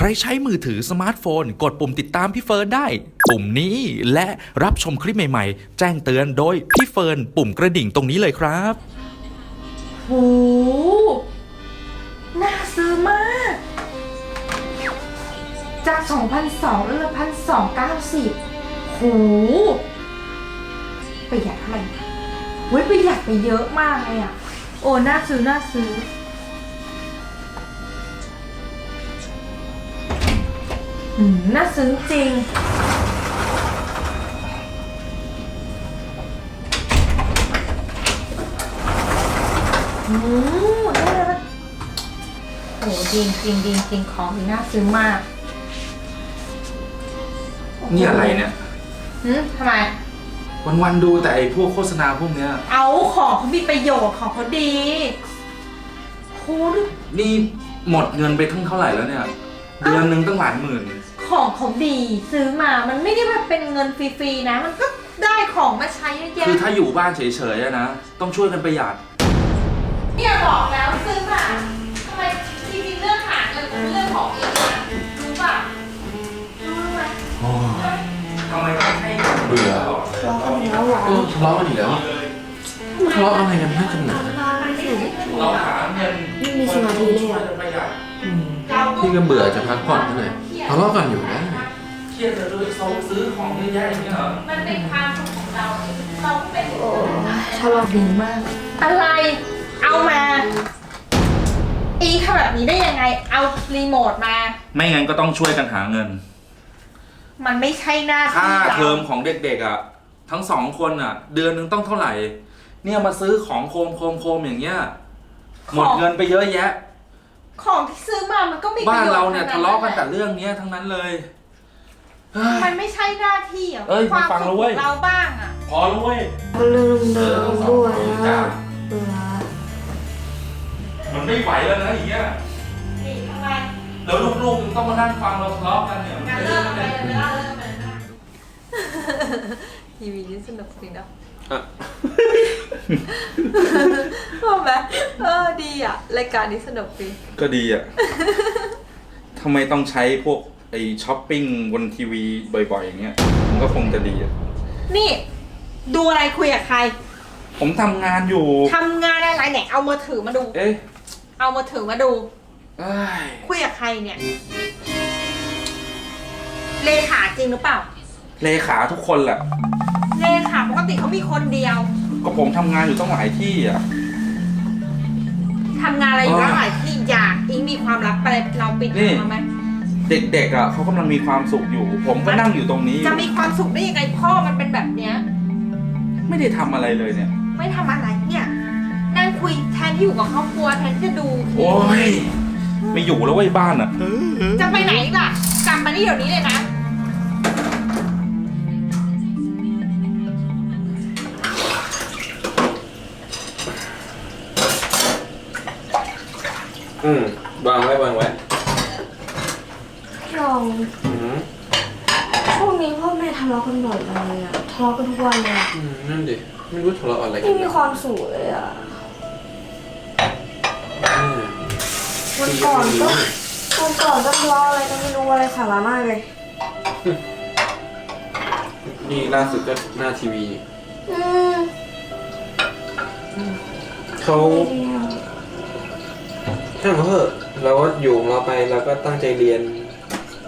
ใครใช้มือถือสมาร์ทโฟน กดปุ่มติดตามพี่เฟิร์นได้ ปุ่มนี้และรับชมคลิปใหม่ๆ แจ้งเตือนโดยพี่เฟิร์นปุ่มกระดิ่งตรงนี้เลยครับ โห น่าซื้อมาก จาก 2,200เหลือ1,290โห ประหยัดเท่าไหร่เว้ยประหยัดไปเยอะมากเลยอะ โอ้ น่าซื้อ น่าซื้อ อืมน่าซื้อจริงโอ้ได้แล้วโอ้จริงจริงจริงจริงของนี่น่าซื้อมากนี่อะไรเนี่ยหืมทำไมวันๆดูแต่ไอ้พวกโฆษณาพวกเนี้ย เอาของเขามีประโยชน์ของเขาดีโหดูนี่หมดเงินไปทั้งเท่าไหร่แล้วเนี่ย เดือนหนึ่งตั้งหลายหมื่น ของเขาดีซื้อมามันไม่ได้แบบเป็นเงินฟรีๆนะ มันก็ได้ของมาใช้เยอะแยะคือถ้าอยู่บ้านเฉยๆอะนะ ต้องช่วยกันประหยัด เนี่ยบอกแล้วซื้อมาทำไมจริงๆเรื่องหาเงินเป็นเรื่องของเองนะรู้ป่ะรู้ไหมทำไมต้องให้เบื่อทะเลาะกันแล้วเหรอก็ทะเลาะกันอีกแล้วทะเลาะอะไรกันนักกันหนาเราหาเงินไม่มีสมาธิเลยอะประหยัดพี่ก็เบื่อจะพักผ่อนเท่าไหร่ ทะเลาะกันอยู่นะเครียดเลยด้วยเขาซื้อของเยอะแยะอย่างเงี้ยเหรอมันเป็นความสุขของเรา เราก็เป็นโอ้ทะเลาะดีมาก อะไร เอามาอีทำแบบนี้ได้ยังไง เอารีโมทมา ไม่งั้นก็ต้องช่วยกันหาเงิน มันไม่ใช่หน้าค่าที่เราเทอมของเด็กๆอะ ทั้งสองคนอะ เดือนหนึงต้องเท่าไหร่ เนี่ยมาซื้อของโคมโคมโคมอย่างเงี้ย หมดเงินไปเยอะแยะ ของที่ซื้อมามันก็มีบ้านประโยชเราเนี่ยทั้ทะงเลาะกันแหแต่เรื่องเนี้ยทั้งนั้นเลยเฮ้ย มันไม่ใช่หน้าที่อะเอ้ยความฟังสุแล้วขเว้ขยองเราบ้างอะ พอแล้วเว้ยเรื่องเดิมๆด้วยนะเบื่อมันไม่ไหวแล้วนะอย่างเงี้ยนี่ทำไมแล้วลูกๆยังต้องมานั่งฟังเราทะเลาะกันเนี่ยมันงานเป็นเริ่เรื่อมงไปไม่เลยได้ เวลาเริ่มไปเลยทีวีนี่สนุกดีเนาะอะ ชอบไหมเออดีอะ รายการนี้สนุกดีก็ดีอะ ทำไมต้องใช้พวกไอ้ช้อปปิ้งบนทีวีบ่อยๆ อย่างเงี้ย มันก็คงจะดีอะ นี่ ดูอะไรคุยกับใครผมทำงานอยู่ ทำงานอะไรไหนเอามือถือมาดู เอ๊ะเอามือถือมาดู เอ้ยคุยกับใครเนี่ย เลขาจริงหรือเปล่า เลขาทุกคนแหละ เลขาปกติเขามีคนเดียว ก็ผมทำงานอยู่ต้องหลายที่อะ ทำงานอะไรอยู่อ๋อตั้งหลายที่อยากอิงมีความลับอะไรเราปิดนี่มาไหมเด็กๆอะเขากำลังมีความสุขอยู่ ผมก็นั่งอยู่ตรงนี้อจะยู่มีความสุขได้ยังไงพ่อมันเป็นแบบเนี้ย ไม่ได้ทำอะไรเลยเนี่ย ไม่ทำอะไรเนี่ยนั่งคุยแทนที่อยู่กับครอบครัวแทนที่จะดูโอ้ยไม่อยู่แล้วเว้ยบ้านอะจะไปไหนล่ะกลับมานี่เดี๋ยวนี้เลยนะ อืมวางไว้วางไว้พี่รองอืมช่วงนี้พ่อแม่ทะเลาะกันบ่อยเลยอะทะเลาะกันทุกวันเลยอะอืมนั่นดิไม่รู้ทะเลาะอะไรกัไม่นมีความสุขเลยอะอืมวันก่อนก็วันก่อนก็ทะเลาะอะไรก็ไม่รู้อะไรสาระมากเลยนี่ล่าสุดก็หน้าทีวีอืมเขา ไม่ดีอะ ช่างเขาเถอะเราก็อยู่ของเราไปเราก็ตั้งใจเรียน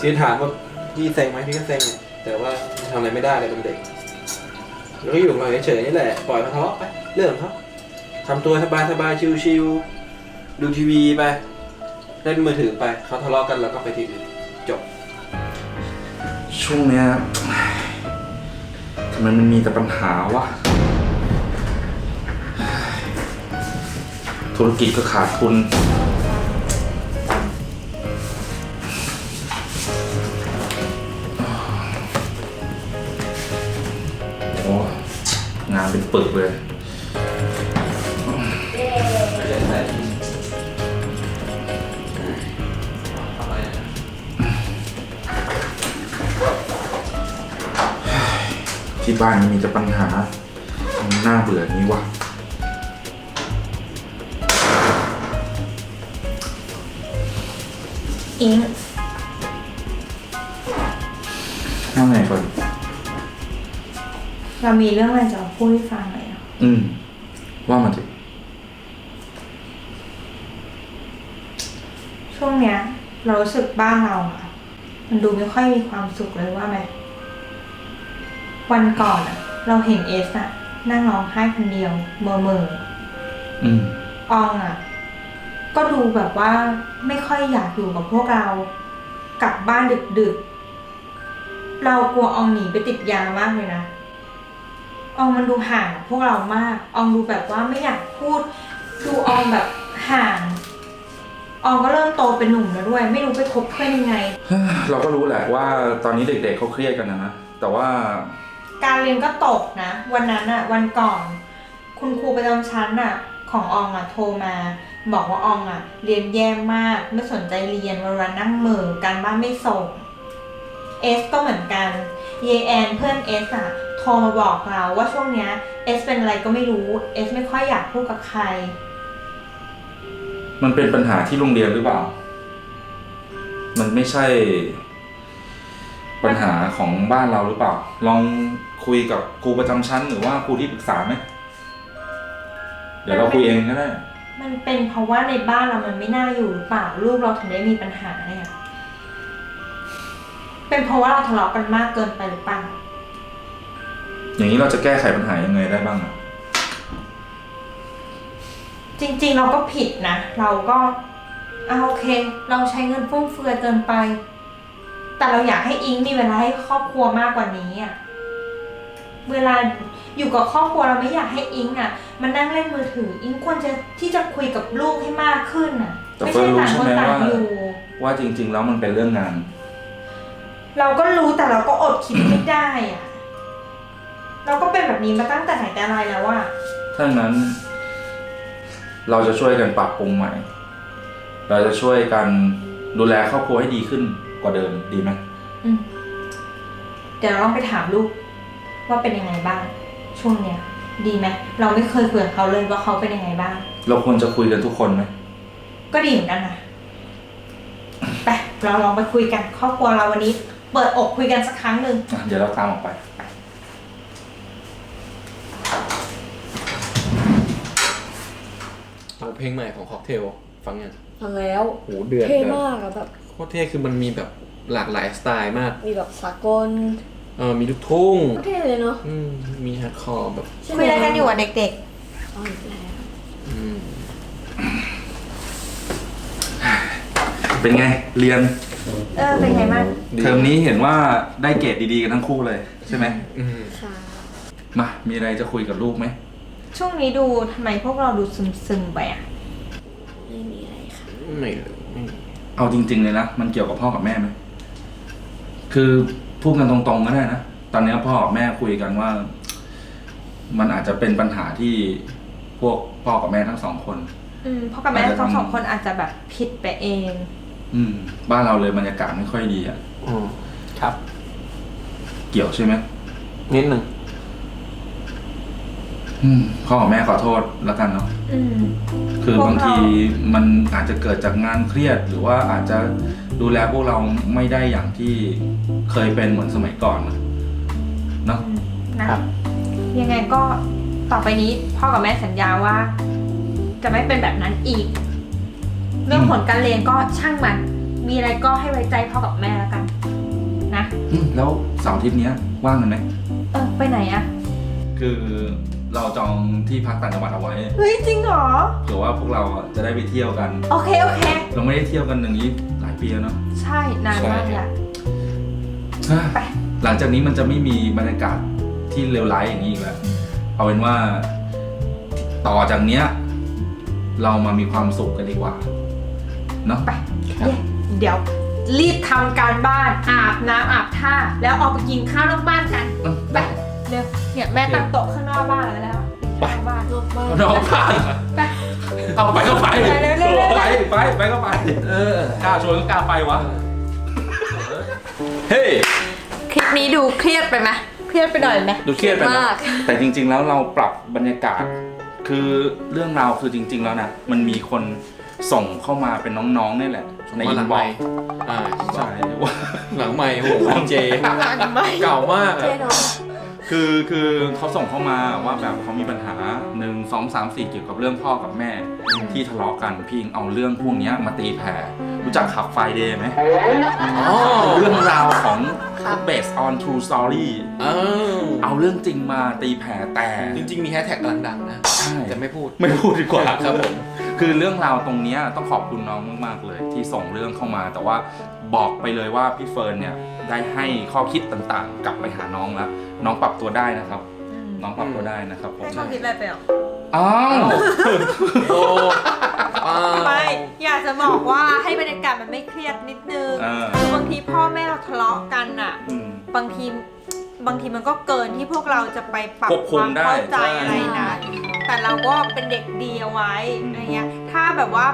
ชี้ถามว่าพี่เซ็งไหมพี่ก็เซ็งเนี่ยแต่ว่าทำอะไรไม่ได้เลยเป็นเด็กเราก็อยู่ของเราเฉยๆนี่แหละปล่อยเขาทะเลาะไปเรื่องเขาทำตัวสบายๆชิวๆดูทีวีไปเล่นมือถือไปเขาทะเลาะกันเราก็ไปทีอื่นจบ ช่วงเนี้ย ทำไมมันมีแต่ปัญหาวะ ธุรกิจก็ขาดทุน เป็นปึกเลยที่บ้านมันมีแต่ปัญหามันน่าเบื่ออย่างนี้วะอิงไงเฟิร์น เรามีเรื่องอะไรจะมาพูดให้ฟังหน่อยอะอืม ว่ามาสิช่วงเนี้ย เรารู้สึกบ้านเราอะมันดูไม่ค่อยมีความสุขเลยว่าไหมวันก่อนอะเราเห็นเอสอะนั่งร้องไห้คนเดียวเมื่อเมื่ออืม ๆอองอะก็ดูแบบว่าไม่ค่อยอยากอยู่กับพวกเรา กลับบ้านดึกๆ เรากลัวอองหนีไปติดยามากเลยนะ อองมันดูห่างกับพวกเรามาก อองดูแบบว่าไม่อยากพูด ดูอองแบบห่าง อองก็เริ่มโตเป็นหนุ่มแล้วด้วย ไม่รู้ไปคบเพื่อนยังไง เราก็รู้แหละว่าตอนนี้เด็กๆเขาเครียดกันนะนะแต่ว่าการเรียนก็ตกนะ วันนั้นอะวันก่อน คุณครูประจำชั้นอะของอองอะโทรมา บอกว่าอองอะเรียนแย่มากไม่สนใจเรียนวันวันๆนั่งเหมือการบ้านไม่ส่งเอสก็เหมือนกันเยแอนเพื่อนเอสอะ โทรมาบอกเราว่าช่วงเนี้ยเอสเป็นอะไรก็ไม่รู้เอสไม่ค่อยอยากพูดกับใคร มันเป็นปัญหาที่โรงเรียนหรือเปล่า มันไม่ใช่ ปัญหาของบ้านเราหรือเปล่า ลองคุยกับครูประจำชั้น หรือว่าครูที่ปรึกษาไหม เดี๋ยวเราคุยเองก็ได้ มันเป็นเพราะว่าในบ้านเรามันไม่น่าอยู่หรือเปล่าลูกเราถึงได้มีปัญหาเนี่ย เป็นเพราะว่าเราทะเลาะกันมากเกินไปหรือเปล่า อย่างนี้เราจะแก้ไขปัญหายังไงได้บ้างอะจริงๆ เราก็ผิดนะ เราก็เอาโอเค เราใช้เงินฟุ่มเฟือยเกินไป แต่เราอยากให้อิงมีเวลาให้ครอบครัวมากกว่านี้อะเวลาอยู่กับครอบครัวเราไม่อยากให้อิงอะ มันนั่งเล่นมือถือ อิงควรจะที่จะคุยกับลูกให้มากขึ้นอะ แต่ไม่เฟิร์ใช่นรู้ต่างใช่คนไหมต่างว่าอยู่ ว่าจริง ๆ แล้วมันเป็นเรื่องงาน เราก็รู้แต่เราก็อดคิดไม่ได้อะ เราก็เป็นแบบนี้มาตั้งแต่ไหนแต่ไรแล้วว่าถ้างั้น เราจะช่วยกันปรับปรุงใหม่ เราจะช่วยกันดูแลครอบครัวให้ดีขึ้นกว่าเดิมดีไหมอืมเดี๋ยวเราต้องไปถามลูก ว่าเป็นยังไงบ้าง ช่วงเนี้ย ดีไหมเราไม่เคยคุยกับเขาเลยว่าเขาเป็นยังไงบ้าง เราควรจะคุยกันทุกคนไหมก็ดีเหมือนกันนะไปเราลองไปคุยกันครอบครัวเราวันนี้ เปิดอกคุยกันสักครั้งหนึ่งอะเดี๋ยวเราตามออกไปเอ เพลงใหม่ของค็อกเทลฟังยังฟังแล้วโหเดือดเท่แบบมากอะแบบโคตรเท่คือมันมีแบบหลากหลายสไตล์มาก มีแบบสากลเออมีลูกทุ่งก็เท่เลยเนาะอืมมีฮาร์ดคอร์แบบใช่หมคุยอะไรกันอยู่อะเด็กเอาอีกแล้วอืมเป็นไง เรียนๆ เออเป็นไงบ้างดีเทอมนี้เห็นว่าได้เกรดดีๆกันทั้งคู่เลยใช่ไหมอืมค่ะมามีอะไรจะคุยกับลูกไหมช่วงนี้ดูทำไมพวกเราดูซึมๆไปอะ ไม่มีอะไรค่ะ ไม่เลยไม่เอาจริง ๆ เลยนะ มันเกี่ยวกับพ่อกับแม่ไหมคือพูดกันตรงๆก็ได้นะ ตอนนี้พ่อกับแม่คุยกันว่า มันอาจจะเป็นปัญหาที่พวกพ่อกับแม่ทั้งสองคน อืมพ่อกับแม่ทั้งสองคนอาจจะแบบผิดไปเอง อืม บ้านเราเลยบรรยากาศไม่ค่อยดีอะอืมครับ เกี่ยวใช่ไหมนิดหนึ่ง อืมพ่อกับแม่ขอโทษแล้วกันเนาะ อืม คือพวกเราบางทีมันอาจจะเกิดจากงานเครียด หรือว่าอาจจะดูแลพวกเราไม่ได้อย่างที่เคยเป็นเหมือนสมัยก่อนนะเนาะอืมนะยังไงก็ต่อไปนี้พ่อกับแม่สัญญาว่า จะไม่เป็นแบบนั้นอีก เรื่องผลการเรียนก็ช่างมัน มีอะไรก็ให้ไว้ใจพ่อกับแม่แล้วกัน นะ อืมแล้วเสาร์อาทิตย์เนี้ยว่างกันไหมเออไปไหนอะคือ เราจองที่พักต่างจังหวัดเอาไว้เฮ้ยจริงเหรอ เผื่อว่าพวกเราอะจะได้ไปเที่ยวกัน โอเคโอเค เราไม่ได้เที่ยวกันอย่างนี้หลายปีแล้วเนาะ ใช่นานมากเลยอะไป หลังจากนี้มันจะไม่มีบรรยากาศที่เลวร้ายอย่างนี้อีกแล้ว เอาเป็นว่าต่อจากเนี้ย เรามามีความสุขกันดีกว่า เนาะ ไปครับเย้เดี๋ยว รีบทำการบ้านอาบน้ำอาบท่า แล้วออกไปกินข้าวนอกบ้านกัน เออไปเร็วเนี่ยแม่ตั้งโต๊ะข้างนอกบ้านแล้วแล้วไปข้างนอกบ้านนอกบ้านน้องผ่านไปเอาไปก็ไปไปเร็วๆๆไปไปไปก็ไปเออกล้าชวนก็กล้าไปวะเฮ้ยคลิปนี้ดูเครียดไปไหมเครียดไปหน่อยไหมดูเครียดไปนะมากแต่จริง ๆ แล้วเราปรับบรรยากาศ คือเรื่องราวคือจริง ๆ แล้วนะมันมีคนส่งเข้ามาเป็นน้องๆนี่แหละในมาอิหลันงบ็ใหอม่กอ่าใช่ว่าหลังใหม่โหเจเก่ามากเจ๊อะเนาะ คือคือเขาส่งเข้ามาว่าแบบเขามีปัญหาหนึ่งสองสามสี่เกี่ยวกับเรื่องพ่อกับแม่ที่ทะเลาะกันพี่อิงเอาเรื่องพวกเนี้ยมาตีแผ่รู้จักขับไฟเดย์ไหมอ๋อเรื่องราวของ based on true story อ้าวเอาเรื่องจริงมาตีแผ่แต่ จริง ๆ มีแฮชแท็กกำลังดังนะใช่ แต่ไม่พูด ไม่พูดดีกว่าครับผม คือเรื่องราวตรงเนี้ยต้องขอบคุณน้องมากๆเลย ที่ส่งเรื่องเข้ามา แต่ว่าบอกไปเลยว่าพี่เฟิร์นเนี่ยได้ให้ข้อคิดต่างๆ กลับไปหาน้องแล้ว น้องปรับตัวได้นะครับ น้องปรับตัวได้นะครับผมให้เขาคิดอะไรไปหรออ้าวโอ้อ้าวไม่อยากจะบอกว่าให้บรรยากาศมันไม่เครียดนิดนึงเออคือบางทีพ่อแม่เราทะเลาะกันอะอืมบางทีบางทีมันก็เกินที่พวกเราจะไปปรับควบคุคมวามได้เข้าใจใช่อะไรนะ แต่เราก็เป็นเด็กดีเอาไว้อืมอะไรเงี้ย ถ้าแบบว่า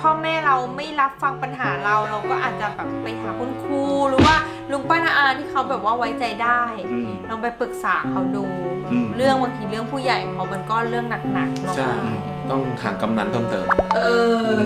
พ่อแม่เราไม่รับฟังปัญหาเราเราก็อาจจะแบบไปหาคุณครูหรือว่าลุงป้านาอาที่เขาแบบว่าไว้ใจได้ อืม ลองไปปรึกษาเขาดู อืม เรื่องบางทีเรื่องผู้ใหญ่เขามันก็เรื่องหนักๆเนาะใช่ต้องถามกำนันเพิ่มเติม เออ